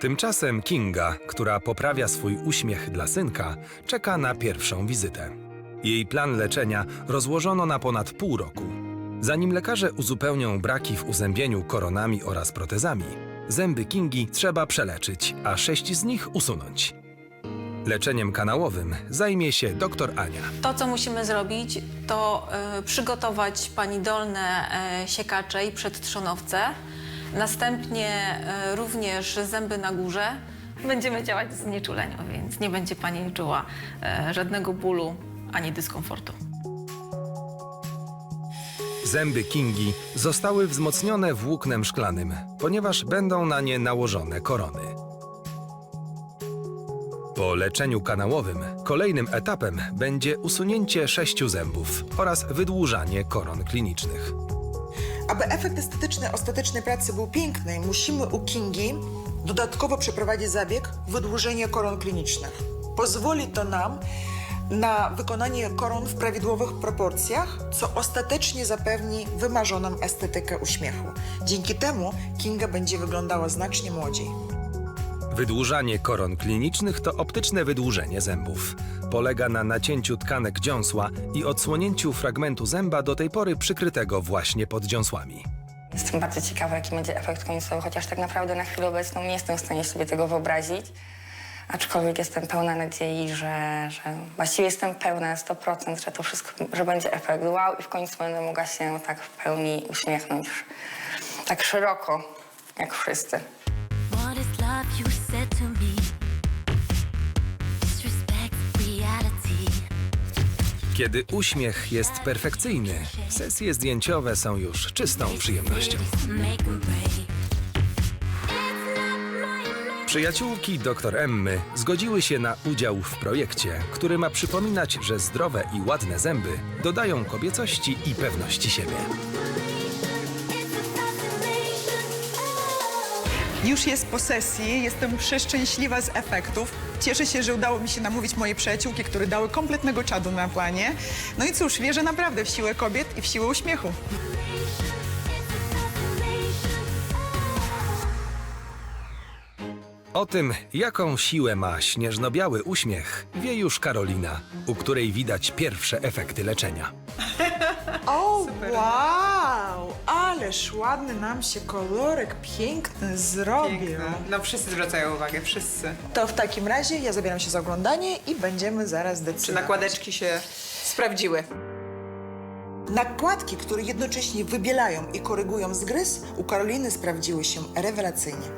Tymczasem Kinga, która poprawia swój uśmiech dla synka, czeka na pierwszą wizytę. Jej plan leczenia rozłożono na ponad pół roku. Zanim lekarze uzupełnią braki w uzębieniu koronami oraz protezami, zęby Kingi trzeba przeleczyć, a sześć z nich usunąć. Leczeniem kanałowym zajmie się dr Ania. To, co musimy zrobić, to y, przygotować pani dolne y, siekacze i przedtrzonowce. Następnie y, również zęby na górze. Będziemy działać znieczuleniu, więc nie będzie pani czuła y, żadnego bólu ani dyskomfortu. Zęby Kingi zostały wzmocnione włóknem szklanym, ponieważ będą na nie nałożone korony. Po leczeniu kanałowym kolejnym etapem będzie usunięcie sześciu zębów oraz wydłużanie koron klinicznych. Aby efekt estetyczny ostatecznej pracy był piękny, musimy u Kingi dodatkowo przeprowadzić zabieg wydłużenia koron klinicznych. Pozwoli to nam na wykonanie koron w prawidłowych proporcjach, co ostatecznie zapewni wymarzoną estetykę uśmiechu. Dzięki temu Kinga będzie wyglądała znacznie młodziej. Wydłużanie koron klinicznych to optyczne wydłużenie zębów. Polega na nacięciu tkanek dziąsła i odsłonięciu fragmentu zęba do tej pory przykrytego właśnie pod dziąsłami. Jestem bardzo ciekawa, jaki będzie efekt końcowy, chociaż tak naprawdę na chwilę obecną nie jestem w stanie sobie tego wyobrazić. Aczkolwiek jestem pełna nadziei, że, że właściwie jestem pełna na 100%, że to wszystko, że będzie efekt wow i w końcu będę mogła się tak w pełni uśmiechnąć, tak szeroko, jak wszyscy. Kiedy uśmiech jest perfekcyjny, sesje zdjęciowe są już czystą przyjemnością. Przyjaciółki dr Emmy zgodziły się na udział w projekcie, który ma przypominać, że zdrowe i ładne zęby dodają kobiecości i pewności siebie. Już jest po sesji, jestem przeszczęśliwa z efektów. Cieszę się, że udało mi się namówić moje przyjaciółki, które dały kompletnego czadu na planie. No i cóż, wierzę naprawdę w siłę kobiet i w siłę uśmiechu. O tym, jaką siłę ma śnieżno-biały uśmiech, wie już Karolina, u której widać pierwsze efekty leczenia. O, wow! Ależ ładny nam się kolorek piękny zrobił. Piękne. No wszyscy zwracają uwagę, wszyscy. To w takim razie ja zabieram się za oglądanie i będziemy zaraz Czy decydować. nakładeczki się sprawdziły? Nakładki, które jednocześnie wybielają i korygują zgryz, u Karoliny sprawdziły się rewelacyjnie.